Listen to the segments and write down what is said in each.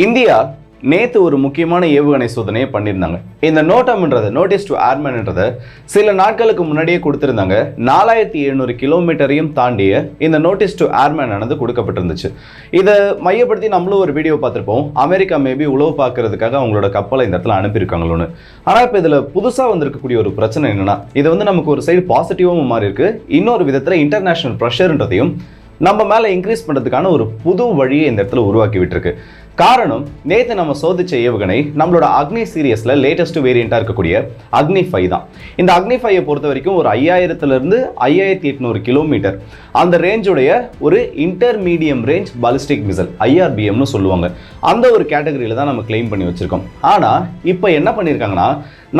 India நேத்து ஒரு முக்கியமான ஏவுகணை சோதனையை பண்ணியிருந்தாங்க. இந்த நோட்டம்ன்றது நோட்டீஸ் டு ஏர்மேன்ன்றதை சில நாட்களுக்கு முன்னாடியே கொடுத்திருந்தாங்க. நாலாயிரத்தி எழுநூறு கிலோமீட்டரையும் தாண்டிய இந்த நோட்டீஸ் டு ஏர்மேன் ஆனது கொடுக்கப்பட்டிருந்துச்சு. இதை மையப்படுத்தி நம்மளும் ஒரு வீடியோ பார்த்துருப்போம். அமெரிக்கா மேபி உளவு பார்க்கறதுக்காக அவங்களோட கப்பலை இந்த இடத்துல அனுப்பியிருக்காங்களோன்னு. ஆனால் இப்போ இதில் புதுசாக வந்திருக்கக்கூடிய ஒரு பிரச்சனை என்னென்னா இது வந்து நமக்கு ஒரு சைடு பாசிட்டிவாகவும் மாறி இருக்கு இன்னொரு விதத்தில் இன்டர்நேஷனல் ப்ரெஷர்ன்றதையும் நம்ம மேலே இன்க்ரீஸ் பண்ணுறதுக்கான ஒரு புது வழியை இந்த இடத்துல உருவாக்கி விட்டுருக்கு. காரணம் நேற்று நம்ம சோதிச்ச ஏவுகணை நம்மளோட அக்னி சீரியஸில் லேட்டஸ்ட் வேரியண்ட்டாக இருக்கக்கூடிய அக்னி ஃபை தான். இந்த அக்னி ஃபையை பொறுத்த வரைக்கும் ஒரு ஐயாயிரத்துலேருந்து ஐயாயிரத்தி எட்நூறு கிலோமீட்டர் அந்த ரேஞ்சுடைய ஒரு இன்டர்மீடியம் ரேஞ்ச் பாலிஸ்டிக் மிசல் ஐஆர்பிஎம்னு சொல்லுவாங்க. அந்த ஒரு கேட்டகரியில் தான் நம்ம கிளைம் பண்ணி வச்சுருக்கோம். ஆனால் இப்போ என்ன பண்ணியிருக்காங்கன்னா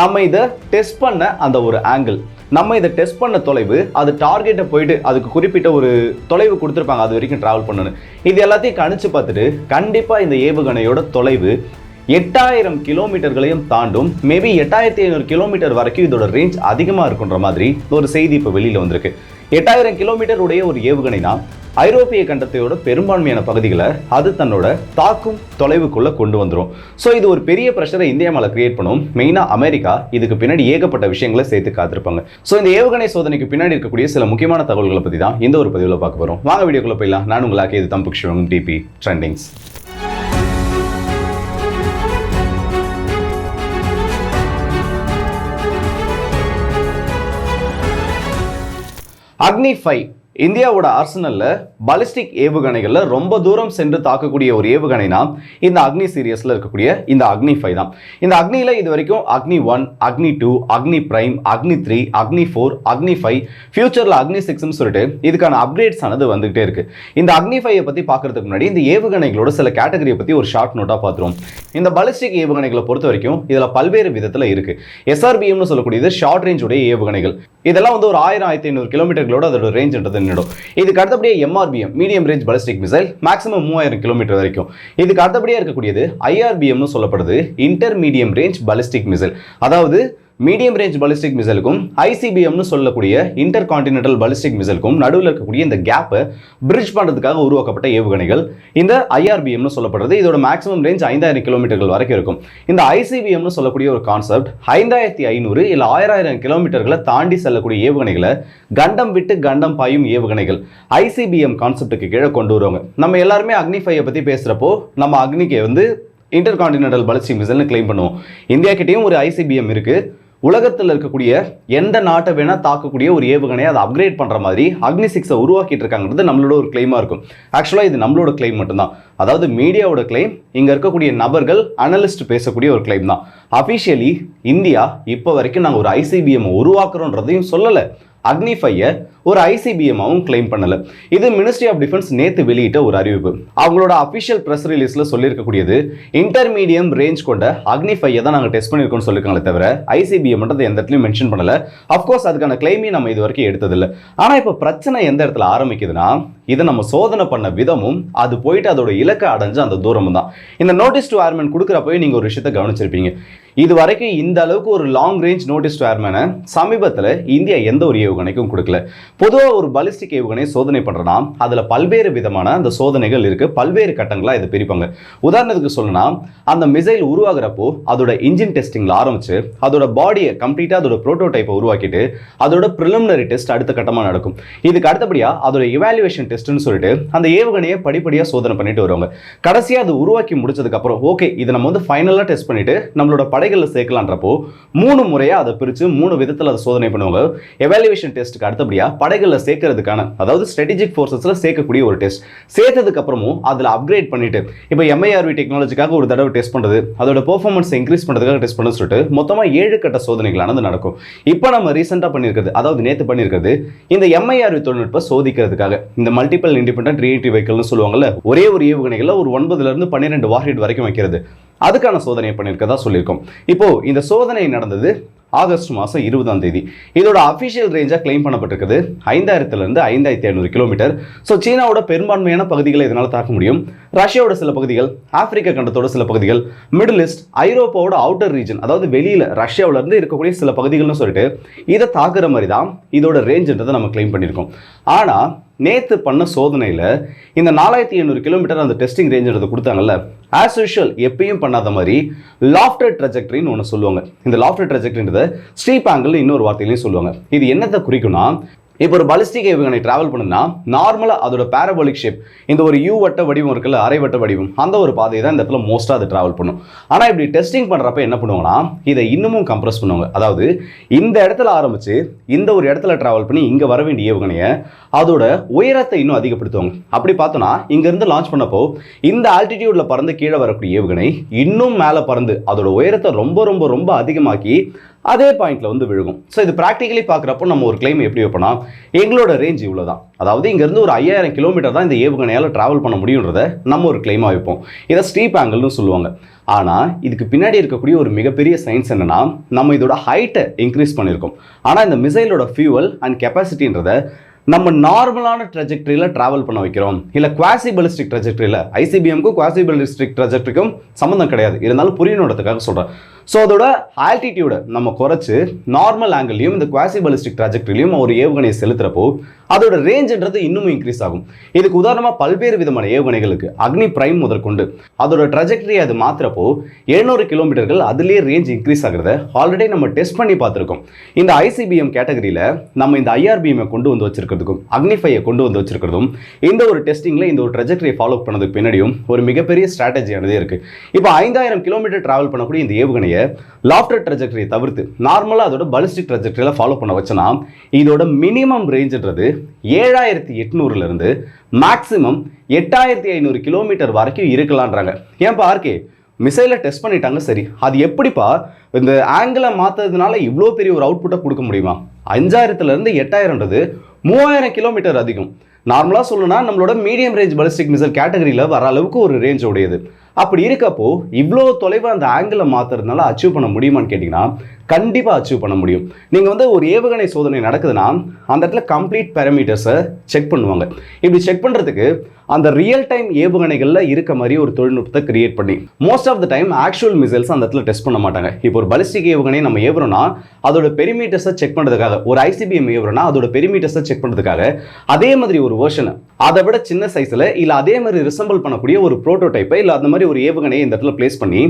நம்ம இதை டெஸ்ட் பண்ண அந்த ஒரு ஆங்கிள் நம்ம இதை டெஸ்ட் பண்ண தொலைவு அது டார்கெட்டை போயிட்டு அதுக்கு குறிப்பிட்ட ஒரு தொலைவு கொடுத்துருப்பாங்க அது வரைக்கும் ட்ராவல் பண்ணணும் இது எல்லாத்தையும் கணிச்சு பார்த்துட்டு கண்டிப்பாக இந்த ஏவுகணையோட தொலைவு எட்டாயிரம் கிலோமீட்டர்களையும் தாண்டும். மேபி எட்டாயிரத்தி ஐநூறு கிலோமீட்டர் வரைக்கும் இதோட ரேஞ்ச் அதிகமாக இருக்குன்ற மாதிரி ஒரு செய்தி இப்போ வெளியில் வந்திருக்கு. எட்டாயிரம் கிலோமீட்டர் உடைய ஒரு ஏவுகணை தான் ஐரோப்பிய கண்டத்தையோட பெரும்பான்மையான பகுதிகளை அது தன்னோட தாக்கும் தொலைவுக்குள்ள கொண்டு வந்துடும் ஸோ இது ஒரு பெரிய ப்ரெஷரை இந்தியா மேலே கிரியேட் பண்ணும். மெயினாக அமெரிக்கா இதுக்கு பின்னாடி ஏகப்பட்ட விஷயங்களை சேர்த்து காத்திருப்பாங்க. ஸோ இந்த ஏவுகணை சோதனைக்கு பின்னாடி இருக்கக்கூடிய சில முக்கியமான தகவல்களை பற்றி தான் இந்த ஒரு பதிவில் பார்க்க போகிறோம் வாங்க வீடியோக்குள்ள போயிடலாம். நான் உங்களாக்கே இது தம்புக் சிவம் டிபி ட்ரெண்டிங்ஸ் அக்னி ஃபைவ் இந்தியாவோட அர்சனலில் பாலிஸ்டிக் ஏவுகணைகளில் ரொம்ப தூரம் சென்று தாக்கக்கூடிய ஒரு ஏவுகணைனா இந்த அக்னி சீரியஸில் இருக்கக்கூடிய இந்த அக்னி ஃபைவ் தான். இந்த அக்னியில் இது வரைக்கும் அக்னி ஒன் அக்னி டூ அக்னி பிரைம் அக்னி த்ரீ அக்னி ஃபோர் அக்னி ஃபைவ் ஃபியூச்சரில் அக்னி சிக்ஸ்னு சொல்லிட்டு இதுக்கான அப்டேட்ஸ் ஆனது வந்துகிட்டே இருக்கு. இந்த அக்னி ஃபைவை பற்றி பார்க்கறதுக்கு முன்னாடி இந்த ஏவுகணைகளோட சில கேட்டகரியை பற்றி ஒரு ஷார்ட் நோட்டாக பார்த்துருவோம் இந்த பாலிஸ்டிக் ஏவுகணைகளை பொறுத்த வரைக்கும் இதில் பல்வேறு விதத்தில் இருக்கு. எஸ்ஆர்பிஎம்னு சொல்லக்கூடியது ஷார்ட் ரேஞ்சுடைய ஏவுகணைகள். இதெல்லாம் வந்து ஒரு ஆயிரம் ஆயிரத்தி ஐநூறு கிலோமீட்டர்களோட அதோட ரேஞ்சுன்றது நின்றுடும் இதுக்கு அடுத்தபடியே MRBM medium range ballistic missile maximum மூவாயிரம் கிலோமீட்டர் வரைக்கும். இதுக்கு அடுத்தபடியாக இருக்கக்கூடியது ஐஆர்பிஎம்னு சொல்லப்படுது inter medium range ballistic missile அதாவது மீடியம் ரேஞ்ச் பலிஸ்டிக் மிசைலுக்கும் ஐசிபிஎம்னு சொல்லக்கூடிய இன்டர் கான்டினென்டல் பலிஸ்டிக் மிசைலுக்கும் நடுவில் இருக்கக்கூடிய இந்த கேப்பை பிரிட்ஜ் பண்ணுறதுக்காக உருவாக்கப்பட்ட ஏவுகணைகள். இந்த ஐஆர்பிஎம்னு சொல்லப்படுறது இதோட மேக்ஸிமம் ரேஞ்ச் ஐந்தாயிரம் கிலோமீட்டர்கள் வரைக்கும் இருக்கும். இந்த ஐசிபிஎம்னு சொல்லக்கூடிய ஒரு கான்செப்ட் ஐந்தாயிரத்தி ஐநூறு இல்லை ஆயிரம் கிலோமீட்டர்களை தாண்டி செல்லக்கூடிய ஏவுகணைகளை கண்டம் விட்டு கண்டம் பாயும் ஏவுகணைகள் ஐசிபிஎம் கான்செப்ட்டுக்கு கீழே கொண்டு வருவாங்க. நம்ம எல்லாருமே அக்னி ஃபைவை பற்றி பேசுகிறப்போ நம்ம அக்னிக்கு வந்து இன்டர் கான்டினென்டல் பலிஸ்டிக் மிசைல்னு கிளைம் பண்ணுவோம். இந்தியா கிட்டேயும் ஒரு ஐசிபிஎம் இருக்குது உலகத்தில் இருக்கக்கூடிய எந்த நாட்டை வேணால் தாக்கக்கூடிய ஒரு ஏவுகணையை அதை அப்கிரேட் பண்ணுற மாதிரி அக்னி சிக்ஸை உருவாக்கிட்டு இருக்காங்கிறது நம்மளோட ஒரு கிளைமாக இருக்கும். ஆக்சுவலாக இது நம்மளோட கிளைம் மட்டும்தான். அதாவது மீடியாவோட கிளைம் இங்கே இருக்கக்கூடிய நபர்கள் அனலிஸ்ட் பேசக்கூடிய ஒரு கிளைம் தான். அஃபிஷியலி இந்தியா இப்போ வரைக்கும் நாங்கள் ஒரு ஐசிபிஎம் உருவாக்குறோன்றதையும் சொல்லலை. அக்னிஃபையை ஒரு ஐசிபிஎம்மாவும் கிளைம் பண்ணல. இது மினிஸ்ட்ரி ஆஃப் டிஃபென்ஸ் நேத்து வெளியிட்ட ஒரு அறிவிப்பு. அவங்களோட அஃபிஷியல் ப்ரெஸ் ரிலீஸ்ல சொல்லியிருக்கக்கூடியது இன்டர்மீடியம் ரேஞ்ச் கொண்ட அக்னிஃபையை தான் நாங்கள் டெஸ்ட் பண்ணியிருக்கோம்னு சொல்லியிருக்காங்களே தவிர ஐசிபிஎம்ன்றது எந்த இடத்துலையும் மென்ஷன் பண்ணல. அஃப்கோர்ஸ் அதுக்கான கிளைமையும் நம்ம இது வரைக்கும் எடுத்ததில்லை. ஆனால் இப்போ பிரச்சனை எந்த இடத்துல ஆரம்பிக்குதுன்னா இதை நம்ம சோதனை பண்ண விதமும் அது போயிட்டு அதோட இலக்கை அடைஞ்ச அந்த தூரமும் தான். இந்த நோட்டீஸ் டு ஏர்மேன் கொடுக்குறப்பவே நீங்கள் ஒரு விஷயத்தை கவனிச்சிருப்பீங்க. இது வரைக்கும் இந்த அளவுக்கு ஒரு லாங் ரேஞ்ச் நோட்டீஸ் டு ஏர்மேனை சமீபத்தில் இந்தியா எந்த ஒரு ஏவுகணைக்கும் கொடுக்கல. பொதுவாக ஒரு பலிஸ்டிக் ஏவுகணை சோதனை பண்ணுறோன்னா அதில் பல்வேறு விதமான அந்த சோதனைகள் இருக்குது பல்வேறு கட்டங்களாக இதை பிரிப்பாங்க. உதாரணத்துக்கு சொல்லணும்னா அந்த மிசைல் உருவாகிறப்போ அதோட இன்ஜின் டெஸ்டிங்கில் ஆரம்பித்து அதோட பாடியை கம்ப்ளீட்டாக அதோட ப்ரோட்டோடைப்பை உருவாக்கிட்டு அதோட ப்ரிலிமினரி டெஸ்ட் அடுத்த கட்டமாக நடக்கும். இதுக்கு அடுத்தபடியாக அதோட இவாலுவேஷன் டெஸ்ட்னு சொல்லிட்டு அந்த ஏவுகணையை படிப்படியாக சோதனை பண்ணிட்டு வருவாங்க. கடைசியாக அது உருவாக்கி முடிச்சதுக்கப்புறம் ஓகே இதை நம்ம வந்து ஃபைனலாக டெஸ்ட் பண்ணிவிட்டு நம்மளோட படைகளில் சேர்க்கலான்றப்போ மூணு முறையாக அதை பிரித்து மூணு விதத்தில் அதை சோதனை பண்ணுவாங்க. எவாலுவேஷன் டெஸ்ட்டுக்கு அடுத்தபடியாக படைகளில் சேர்க்கறதுக்கான அதாவது ஸ்ட்ராட்டஜிக் ஃபோர்ஸஸில் சேர்க்கக்கூடிய ஒரு டெஸ்ட் சேர்த்ததுக்கு அப்புறமும் அதில் அப்கிரேட் பண்ணிட்டு இப்போ எம்ஐஆர்வி டெக்னாலஜிக்காக ஒரு தடவை டெஸ்ட் பண்ணுறது அதோட பெர்ஃபார்மன்ஸ் இன்க்ரீஸ் பண்ணுறதுக்காக டெஸ்ட் பண்ண சொல்லிட்டு மொத்தமாக ஏழு கட்ட சோதனைகளானது நடக்கும். இப்போ நம்ம ரீசெண்டாக பண்ணியிருக்கிறது அதாவது நேற்று பண்ணியிருக்கிறது இந்த எம்ஐஆர்வி தொழில்நுட்பம் சோதிக்கிறதுக்காக இந்த மல்டிபிள் இண்டிபெண்டன்ட் ரீஎன்ட்ரி வெஹிக்கல்னு சொல்லுவாங்கல்ல ஒரே ஒரு ஏவுகணைகளில் ஒரு ஒன்பதுலேருந்து பன்னிரெண்டு வார்ஹெட் வரைக்கும் வைக்கிறது. அதுக்கான சோதனையை பண்ணியிருக்கதா சொல்லியிருக்கோம். இப்போ இந்த சோதனை நடந்தது ஆகஸ்ட் மாதம் இருபதாம் தேதி. இதோட அஃபிஷியல் ரேஞ்சாக கிளைம் பண்ணப்பட்டிருக்குது. ஐந்தாயிரத்துலேருந்து ஐந்தாயிரத்தி ஐநூறு கிலோமீட்டர் ஸோ சீனாவோட பெரும்பான்மையான பகுதிகளை இதனால் தாக்க முடியும். ரஷ்யாவோட சில பகுதிகள் ஆப்பிரிக்க கண்டத்தோட சில பகுதிகள் மிடில் ஈஸ்ட் ஐரோப்பாவோட அவுட்டர் ரீஜன் அதாவது வெளியில் ரஷ்யாவிலேருந்து இருக்கக்கூடிய சில பகுதிகள்னு சொல்லிட்டு இதை தாக்குற மாதிரி தான் இதோட ரேஞ்சுன்றதை நம்ம கிளைம் பண்ணியிருக்கோம். ஆனால் நேற்று பண்ண சோதனையில் இந்த நாலாயிரத்தி எண்ணூறு கிலோமீட்டர் அந்த டெஸ்டிங் ரேஞ்சுறது கொடுத்தாங்கல்ல. ஆஸ் யூஷுவல் எப்பயும் பண்ணாத மாதிரி லாஃப்டர் ட்ரஜெக்டரின்னு ஒன்று சொல்லுவாங்க. இந்த லாஃப்டர் ட்ரஜெக்டரின்றத ஸ்டீப் ஆங்கிள் இன்னொரு வார்த்தையிலையும் சொல்லுவாங்க. இது என்னத்தை குறிக்கும்னா இப்போ ஒரு பலிஸ்டிக் ஏவுகணை டிராவல் பண்ணுனா நார்மலாக அதோட பேரபோலிக் ஷேப் இந்த ஒரு யூ வட்ட வடிவம் இருக்குல்ல அரை வட்ட வடிவம் அந்த ஒரு பாதையை தான் இந்த இடத்துல மோஸ்ட்டாக அது டிராவல் பண்ணும். ஆனால் இப்படி டெஸ்டிங் பண்ணுறப்ப என்ன பண்ணுவாங்கன்னா இதை இன்னமும் கம்ப்ரஸ் பண்ணுவாங்க. அதாவது இந்த இடத்துல ஆரம்பித்து இந்த ஒரு இடத்துல டிராவல் பண்ணி இங்கே வர வேண்டிய ஏவுகணையை அதோட உயரத்தை இன்னும் அதிகப்படுத்துவாங்க. அப்படி பார்த்தோன்னா இங்கேருந்து லான்ச் பண்ணப்போ இந்த ஆல்டிடியூடில் பறந்து கீழே வரக்கூடிய ஏவுகணை இன்னும் மேலே பறந்து அதோட உயரத்தை ரொம்ப ரொம்ப ரொம்ப அதிகமாக்கி அதே பாயிண்ட்ல வந்து விழுகும். ஸோ இது ப்ராக்டிக்கலி பார்க்குறப்போ நம்ம ஒரு கிளைம் எப்படி வைப்போம்னா எங்களோட ரேஞ்ச் இவ்வளோ தான் அதாவது இங்கேருந்து ஒரு ஐயாயிரம் கிலோமீட்டர் தான் இந்த ஏவுகணையால் ட்ராவல் பண்ண முடியுன்றத நம்ம ஒரு கிளைமாக வைப்போம். இதை ஸ்டீப் ஆங்கிள்னு சொல்லுவாங்க. ஆனால் இதுக்கு பின்னாடி இருக்கக்கூடிய ஒரு மிகப்பெரிய சயின்ஸ் என்னென்னா நம்ம இதோட ஹைட்டை இன்க்ரீஸ் பண்ணியிருக்கோம். ஆனால் இந்த மிசைலோட ஃபியூவல் அண்ட் கெப்பாசிட்டின்றத நம்ம நார்மலான ட்ரெஜெக்டரியில் ட்ராவல் பண்ண வைக்கிறோம். இல்லை குவாசி பலிஸ்டிக் ட்ரெஜெக்டரியில் ஐசிபிஎம்க்கும் குவாசி பலிஸ்டிக் ட்ரெஜெக்டரிக்கும் சம்மந்தம் கிடையாது. இருந்தாலும் புரியணுன்றதுக்காக சொல்கிறேன் ஸோ அதோட ஆல்டிடியூடை நம்ம குறைச்சு நார்மல் ஆங்கிள்லையும் இந்த குவாசி பலிஸ்டிக் ஒரு ஏவுகணையை செலுத்துறப்போ அதோட ரேஞ்சுன்றது இன்னும் இன்க்ரீஸ் ஆகும். இதுக்கு உதாரணமாக பல்வேறு விதமான ஏவுகணைகளுக்கு அக்னி பிரைம் முதற்கொண்டு அதோட ட்ராஜெக்டரி அது மாற்றுறப்போ எழுநூறு கிலோமீட்டர்கள் அதுலேயே ரேஞ்ச் இன்க்ரீஸ் ஆகிறத ஆல்ரெடி நம்ம டெஸ்ட் பண்ணி பார்த்துருக்கோம். இந்த ஐசிபிஎம் கேட்டகரியில் நம்ம இந்த ஐஆர்பிஎம்ஐ கொண்டு வந்து வச்சிருக்கிறதுக்கும் அக்னிஃபையை கொண்டு வந்து வச்சிருக்கிறதும் இந்த ஒரு டெஸ்டிங்கில் இந்த ஒரு ட்ரெஜெக்டரியை ஃபாலோ பண்ணதுக்கு பின்னாடியும் ஒரு மிகப்பெரிய ஸ்ட்ராட்டஜியானதே இருக்குது இப்போ ஐந்தாயிரம் கிலோமீட்டர் ட்ராவல் பண்ணக்கூடிய இந்த ஏவுகணை ஏவுகணையை லாஃப்டர் ட்ரெஜெக்டரியை தவிர்த்து நார்மலாக அதோட பலிஸ்டிக் ட்ரெஜெக்டரியில் ஃபாலோ பண்ண வச்சனா இதோட மினிமம் ரேஞ்சுன்றது ஏழாயிரத்தி எட்நூறுலேருந்து மேக்ஸிமம் எட்டாயிரத்தி ஐநூறு கிலோமீட்டர் வரைக்கும் இருக்கலான்றாங்க ஏன்பா ஆர்கே மிசைலை டெஸ்ட் பண்ணிட்டாங்க சரி. அது எப்படிப்பா? இந்த ஆங்கிளை மாற்றுறதுனால இவ்வளோ பெரிய ஒரு அவுட்புட்டை கொடுக்க முடியுமா? அஞ்சாயிரத்துலேருந்து எட்டாயிரம்ன்றது மூவாயிரம் கிலோமீட்டர் அதிகம். நார்மலாக சொல்லணும்னா நம்மளோட மீடியம் ரேஞ்ச் பலிஸ்டிக் மிசைல் கேட்டகரியில் வர அளவுக்கு ஒரு ரேஞ்ச் உடையது. அப்படி இருக்கப்போ இவ்வளோ தொலைவாக அந்த ஆங்கிளை மாற்றுறதுனால அச்சீவ் பண்ண முடியுமான்னு கேட்டிங்கன்னா கண்டிப்பாக அச்சீவ் பண்ண முடியும். நீங்கள் வந்து ஒரு ஏவுகணை சோதனை நடக்குதுன்னா அந்த இடத்துல கம்ப்ளீட் பேரமீட்டர்ஸை செக் பண்ணுவாங்க. இப்படி செக் பண்ணுறதுக்கு அந்த ரியல் டைம் ஏவுகணைகளில் இருக்க மாதிரி ஒரு தொழில்நுட்பத்தை கிரியேட் பண்ணி most of the time actual missiles அந்த இடத்துல டெஸ்ட் பண்ண மாட்டாங்க. இப்போ ஒரு பலிஸ்டிக் ஏவுகணை நம்ம ஏவுறோம்னா அதோட பெரிமீட்டர்ஸை செக் பண்ணுறதுக்காக ஒரு ஐசிபிஎம் ஏவுறோம்னா அதோட பெரிமீட்டர்ஸை செக் பண்ணுறதுக்காக அதே மாதிரி ஒரு வேர்ஷனை அதை விட சின்ன சைஸில் இல்லை அதே மாதிரி ரிசம்பிள் பண்ணக்கூடிய ஒரு ப்ரோட்டோடைப்பை இல்லை அந்த மாதிரி மாதிரி ஒரு ஏவுகணையை இந்த இடத்துல பிளேஸ் பண்ணி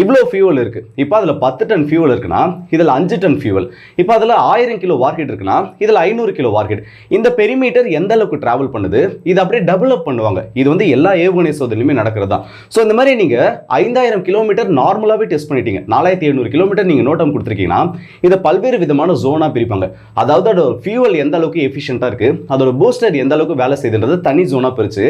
இவ்வளோ ஃபியூவல் இருக்குது இப்போ அதில் பத்து டன் ஃபியூவல் இருக்குன்னா இதில் அஞ்சு டன் ஃபியூவல் இப்போ அதில் ஆயிரம் கிலோ வார்கெட் இருக்குன்னா இதில் ஐநூறு கிலோ வார்கெட் இந்த பெரிமீட்டர் எந்த அளவுக்கு ட்ராவல் பண்ணுது? இது அப்படியே டெவலப் பண்ணுவாங்க. இது வந்து எல்லா ஏவுகணை சோதனையுமே நடக்கிறது. தான் ஸோ இந்த மாதிரி நீங்கள் ஐந்தாயிரம் கிலோமீட்டர் நார்மலாகவே டெஸ்ட் பண்ணிட்டீங்க. நாலாயிரத்தி எழுநூறு கிலோமீட்டர் நீங்கள் நோட்டம் கொடுத்துருக்கீங்கன்னா இதை பல்வேறு விதமான ஜோனாக பிரிப்பாங்க. அதாவது அதோட ஃபியூவல் எந்த அளவுக்கு எஃபிஷியண்ட்டாக இருக்குது அதோட பூஸ்டர் எந்த அளவுக்கு வேலை செய்யுதுன்றது தனி ஜோனாக பிரித்து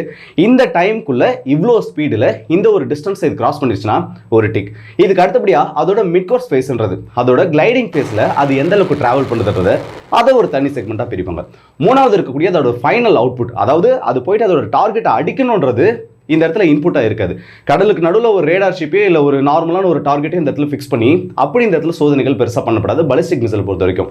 இந்த டைம்குள்ளே இவ்வளோ ஸ்பீடில் இந்த ஒரு டிஸ்டன்ஸ் இது கிராஸ் பண்ணிடுச்சுன்னா ஒரு டிக் இதுக்கு அடுத்தபடியாக அதோட மிட்கோர்ஸ் ஃபேஸ்ன்றது அதோட கிளைடிங் ஃபேஸில் அது எந்த அளவுக்கு ட்ராவல் பண்ணுறது அதை ஒரு தனி செக்மெண்ட்டாக பிரிப்பாங்க. மூணாவது இருக்கக்கூடிய அதோட ஃபைனல் அவுட்புட் அதாவது அது போயிட்டு அதோட டார்கெட்டை அடிக்கணுன்றது இந்த இடத்துல இன்புட்டாக இருக்காது. கடலுக்கு நடுவில் ஒரு ரேடார் ஷிப்பே இல்லை ஒரு நார்மலான ஒரு டார்கெட்டே இந்த இடத்துல ஃபிக்ஸ் பண்ணி அப்படி இந்த இடத்துல சோதனைகள் பெருசாக பண்ணப்படாது. பலிஸ்டிக் மிசைல் பொறுத்த வரைக்கும்.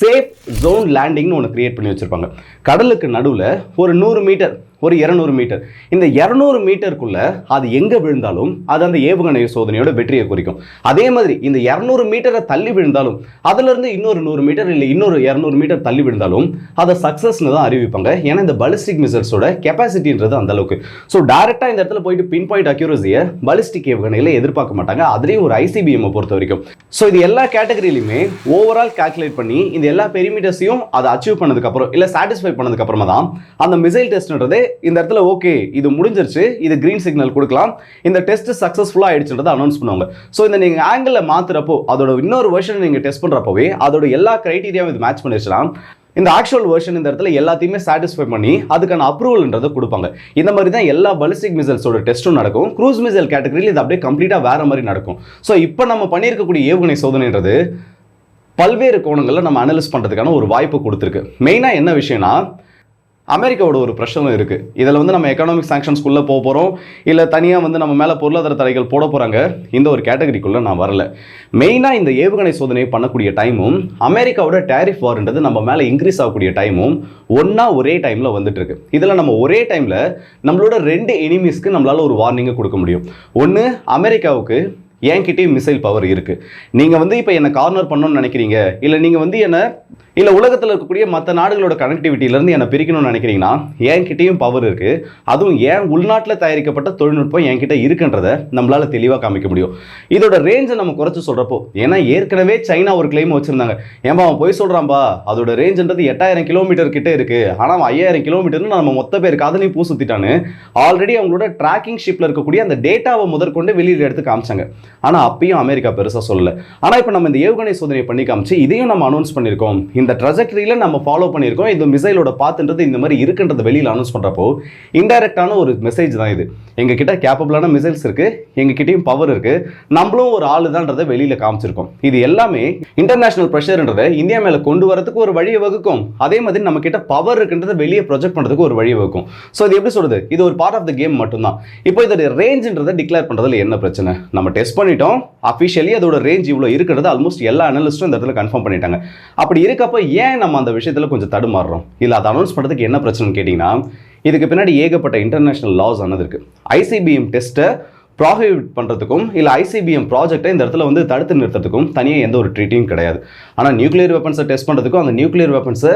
சேஃப் ஜோன் லேண்டிங்னு ஒன்று கிரியேட் பண்ணி வச்சிருப்பாங்க. கடலுக்கு நடுவில் ஒரு நூறு மீட்டர் ஒரு இரநூறு மீட்டர். இந்த இரநூறு மீட்டருக்குள்ள அது எங்கே விழுந்தாலும் அது அந்த ஏவுகணை சோதனையோட வெற்றியை குறிக்கும். அதே மாதிரி இந்த இரநூறு மீட்டரை தள்ளி விழுந்தாலும் அதுலேருந்து இன்னொரு நூறு மீட்டர் இல்லை இன்னொரு இரநூறு மீட்டர் தள்ளி விழுந்தாலும் அதை சக்ஸஸ்னு தான் அறிவிப்பாங்க. ஏன்னா இந்த பலிஸ்டிக் மிசைல்ஸோட கெப்பாசிட்டின்றது அந்த அளவுக்கு. ஸோ டேரெக்டாக இந்த இடத்துல போயிட்டு பின் பாயிண்ட் அக்யூரஸியை பலிஸ்டிக் ஏவுகணையில் எதிர்பார்க்க மாட்டாங்க. அதுலேயும் ஒரு ஐசிபிஎம் பொறுத்த வரைக்கும். ஸோ இது எல்லா கேட்டகரியிலுமே ஓவரால் கால்குலேட் பண்ணி இந்த எல்லா பெரிமீட்டர்ஸையும் அதை அச்சீவ் பண்ணதுக்கப்புறம் இல்லை சாட்டிஸ்ஃபை பண்ணதுக்கப்புறமா தான் அந்த மிசைல் டெஸ்ட்ன்றதே இந்த இடத்துல ஓகே இது முடிஞ்சிருச்சு இது கிரீன் சிக்னல் கொடுக்கலாம். இந்த டெஸ்ட் சக்ஸஸ்ஃபுல்லாக ஆயிடுச்சுன்றதை அனௌன்ஸ் பண்ணுவாங்க. ஸோ இந்த நீங்கள் ஆங்கிளில் மாத்துறப்போ அதோட இன்னொரு வெர்ஷன் நீங்கள் டெஸ்ட் பண்ணுறப்பவே அதோட எல்லா கிரைட்டீரியாவும் இது மேட்ச் பண்ணிடுச்சுன்னா இந்த ஆக்சுவல் வெர்ஷன் இந்த இடத்துல எல்லாத்தையுமே சாட்டிஸ்ஃபை பண்ணி அதுக்கான அப்ரூவல்ன்றதை கொடுப்பாங்க. இந்த மாதிரி தான் எல்லா பலிஸ்டிக் மிசைல்ஸோட டெஸ்ட்டும் நடக்கும். க்ரூஸ் மிசைல் கேட்டகரியில் இது அப்படியே கம்ப்ளீட்டாக வேற மாதிரி நடக்கும். ஸோ இப்போ நம்ம பண்ணியிருக்கக்கூடிய ஏவுகணை சோதனைன்றது பல்வேறு கோணங்களில் நம்ம அனலைஸ் பண்ணுறதுக்கான ஒரு வாய்ப்பு கொடுத்துருக்கு. மெயினாக என்ன விஷயம்னா அமெரிக்காவோட ஒரு பிரச்சனை இருக்குது இதில் வந்து நம்ம எக்கனாமிக் சாங்ஷன்ஸ்குள்ளே போக போகிறோம் இல்லை தனியாக வந்து நம்ம மேலே பொருளாதார தடைகள் போட போகிறாங்க இந்த ஒரு கேட்டகரிக்குள்ளே நான் வரல. மெயினாக இந்த ஏவுகணை சோதனை பண்ணக்கூடிய டைமும் அமெரிக்காவோட டேரிஃப் வார்ன்றது நம்ம மேலே இன்க்ரீஸ் ஆகக்கூடிய டைமும் ஒன்றா ஒரே டைமில் வந்துட்டுருக்கு இதில் நம்ம ஒரே டைமில் நம்மளோட ரெண்டு எனிமீஸ்க்கு நம்மளால் ஒரு வார்னிங்கை கொடுக்க முடியும். ஒன்று அமெரிக்காவுக்கு என்கிட்டயும் மிசைல் பவர் இருக்குது நீங்கள் வந்து இப்போ என்னை கார்னர் பண்ணணும்னு நினைக்கிறீங்க இல்லை நீங்கள் வந்து என்னை இல்லை உலகத்தில் இருக்கக்கூடிய மற்ற நாடுகளோட கனெக்டிவிட்டியிலேருந்து என்னை பிரிக்கணும்னு நினைக்கிறீங்கன்னா என்கிட்டையும் பவர் இருக்குது அதுவும் ஏன் உள்நாட்டில் தயாரிக்கப்பட்ட தொழில்நுட்பம் என்கிட்ட இருக்குன்றதை நம்மளால் தெளிவாக காமிக்க முடியும். இதோட ரேஞ்சை நம்ம குறைச்சி சொல்கிறப்போ ஏன்னா ஏற்கனவே சைனா ஒரு கிளைம் வச்சுருந்தாங்க. ஏன்பா அவன் போய் சொல்கிறான்பா அதோட ரேஞ்சுன்றது எட்டாயிரம் கிலோமீட்டர் கிட்டே இருக்குது ஆனால் அவன் ஐயாயிரம் கிலோமீட்டர்னு நம்ம மொத்த பேர் காதலையும் பூசுத்திட்டான்னு ஆல்ரெடி அவங்களோட ட்ராக்கிங் ஷிப்பில் இருக்கக்கூடிய அந்த டேட்டாவை முதற்கொண்டு வெளியில எடுத்து காமிச்சாங்க. ஆனால் அப்பயும் அமெரிக்கா பெருசா சொல்லல. ஆனா இப்போ நம்ம இந்த ஏவுகணை சோதனை பண்ணி காமிச்சு இதையும் நம்ம அனௌன்ஸ் பண்ணியிருக்கோம் இந்த ட்ரஜெக்டரியில நம்ம ஃபாலோ பண்ணியிருக்கோம் இந்த மிசைலோட பாத்துன்றது இந்த மாதிரி இருக்குன்றத வெளியில அனௌன்ஸ் பண்றப்போ இன்டைரக்டான ஒரு மெசேஜ் தான் இது. எங்ககிட்ட கேப்பபிளான மிசைல்ஸ் இருக்கு எங்ககிட்டயும் பவர் இருக்கு. நம்மளும் ஒரு ஆள் தான்றதை வெளியில காமிச்சிருக்கோம். இது எல்லாமே இன்டர்நேஷனல் ப்ரெஷர்ன்றதை இந்தியா மேல கொண்டு வரதுக்கு ஒரு வழியை வகுக்கும். அதே மாதிரி நம்ம கிட்ட பவர் இருக்குன்றதை வெளியே ப்ரொஜெக்ட் பண்றதுக்கு ஒரு வழியை வகுக்கும். ஸோ இது எப்படி சொல்றது? இது ஒரு பார்ட் ஆஃப் த கேம் மட்டும்தான். இப்போ இதோட ரேஞ்சுன்றதை டிக்ளேர் பண்றதுல என்ன பிரச்சனை? நம்ம டெஸ்ட் பண்ணிட்டோம். அஃபிஷியலி அதோட ரேஞ்ச் இவ்வளோ இருக்கிறது. ஆல்மோஸ்ட் எல்லா அனலிஸ்ட்டும் இந்த இடத்துல கன்ஃபார்ம் பண்ணிட்டாங்க. அப்படி இருக்கப்ப ஏன் நம்ம அந்த விஷயத்துல கொஞ்சம் தடுமாறுறோம்? இல்லை அதை அனௌன்ஸ் பண்றதுக்கு என்ன பிரச்சனைன்னு கேட்டிங்கன்னா இதுக்கு பின்னாடி ஏகப்பட்ட இன்டர்நேஷனல் லாஸ் ஆனது இருக்குது ஐசிபிஎம் டெஸ்ட்டை ப்ராஹிபிட் பண்ணுறதுக்கும் இல்லை ஐசிபிஎம் ப்ராஜெக்டை இந்த இடத்துல வந்து தடுத்து நிறுத்துறதுக்கும் தனியாக எந்த ஒரு ட்ரீட்டையும் கிடையாது. ஆனால் நியூக்ளியர் வெப்பன்ஸை டெஸ்ட் பண்ணுறதுக்கும் அந்த நியூக்ளியர் வெப்பன்ஸை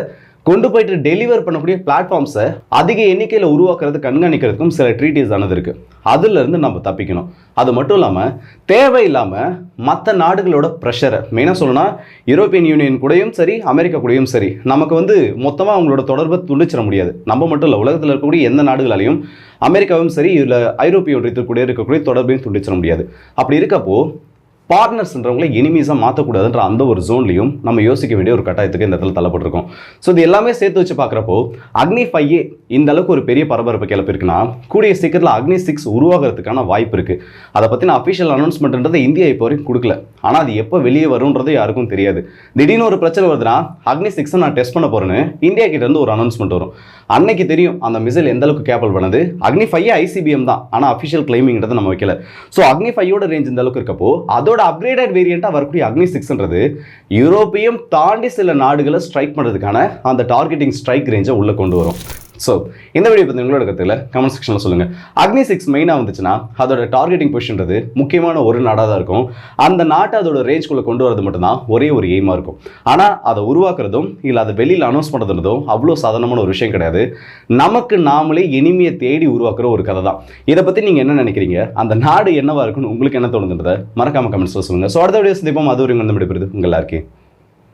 கொண்டு போயிட்டு டெலிவர் பண்ணக்கூடிய பிளாட்ஃபார்ம்ஸை அதிக எண்ணிக்கையில் உருவாக்குறது கண்காணிக்கிறதுக்கும் சில ட்ரீட்டிஸ் ஆனது இருக்குது அதுலேருந்து நம்ம தப்பிக்கணும். அது மட்டும் இல்லாமல் தேவையில்லாமல் மற்ற நாடுகளோட ப்ரெஷரை மெயினாக சொல்லணும்னா யூரோப்பியன் யூனியன் கூடயும் சரி அமெரிக்கா கூடயும் சரி நமக்கு வந்து மொத்தமாக அவங்களோட தொடர்பை துண்டிச்சிட முடியாது. நம்ம மட்டும் இல்லை உலகத்தில் இருக்கக்கூடிய எந்த நாடுகளாலையும் அமெரிக்காவும் சரி இல்லை ஐரோப்பிய ஒன்றியத்தில் கூட இருக்கக்கூடிய தொடர்பையும் துண்டிச்சிட முடியாது. அப்படி இருக்கப்போ பார்ட்னர்ஸ்ன்றவங்களை எனிமீஸாக மாற்றக்கூடாதுன்ற அந்த ஒரு ஜோன்லையும் நம்ம யோசிக்க வேண்டிய ஒரு கட்டாயத்துக்கு இந்த இடத்துல தள்ளப்பட்டிருக்கோம். ஸோ இது எல்லாமே சேர்த்து வச்சு பார்க்குறப்போ அக்னி ஃபையே இந்த அளவுக்கு ஒரு பெரிய பரபரப்பு கிளப்பிருக்குன்னா கூடிய சீக்கிரத்தில் அக்னி சிக்ஸ் உருவாகிறதுக்கான வாய்ப்பு இருக்குது அதை பற்றின அஃபிஷியல் அனௌன்ஸ்மெண்ட்ன்றது இந்தியா இப்போ வரைக்கும் கொடுக்கல. ஆனால் அது எப்போ வெளியே வரும்ன்றது யாருக்கும் தெரியாது. திடீர்னு ஒரு பிரச்சனை வருதுன்னா அக்னி சிக்ஸை நான் டெஸ்ட் பண்ண போகிறேன்னு இந்தியா கிட்டேருந்து ஒரு அனௌன்ஸ்மெண்ட் வரும். அன்னைக்கு தெரியும் அந்த மிசைல் எந்த அளவுக்கு கேப்பல் பண்ணது. அக்னி ஃபையே ஐசிபிஎம் தான். ஆனால் அஃபிஷியல் கிளைமிங்கிறத நம்ம வைக்கல. ஸோ அக்னி ஃபையோட ரேஞ்ச் இந்த அளவுக்கு இருக்கப்போ அதோட அப்கிரேடட் வேரியண்ட்டாக வரக்கூடிய அக்னி சிக்ஸ்ன்றது யூரோப்பையும் தாண்டி சில நாடுகளை ஸ்ட்ரைக் பண்ணுறதுக்கான அந்த டார்கெட்டிங் ஸ்ட்ரைக் ரேஞ்சை உள்ளே கொண்டு வரும். ஸோ இந்த வீடியோ பற்றி உங்களோட கருத்துல கமெண்ட் செக்ஷனில் சொல்லுங்கள் அக்னி சிக்ஸ் மெயினாக வந்துச்சுன்னா அதோட டார்கெட்டிங் பொசிஷன்றது முக்கியமான ஒரு நாடாக தான் இருக்கும். அந்த நாட்டை அதோட ரேஞ்ச்குள்ளே கொண்டு வரது மட்டும்தான் ஒரே ஒரு எய்மாக இருக்கும். ஆனால் அதை உருவாக்குறதும் இல்லை அதை வெளியில் அனௌன்ஸ் பண்ணுறதுன்றதும் அவ்வளோ சாதாரணமான ஒரு விஷயம் கிடையாது. நமக்கு நாமளே இனிமையை தேடி உருவாக்குற ஒரு கதை தான். இதை பற்றி நீங்கள் என்ன நினைக்கிறீங்க? அந்த நாடு என்னவா இருக்குன்னு உங்களுக்கு என்ன தோணுதுன்றதை மறக்காம கமெண்ட்ஸில் சொல்லுங்கள் ஸோ அடுத்த வீடியோ சந்திப்போம். அது ஒரு வந்து விடுபடுது உங்கள் எல்லாருக்கே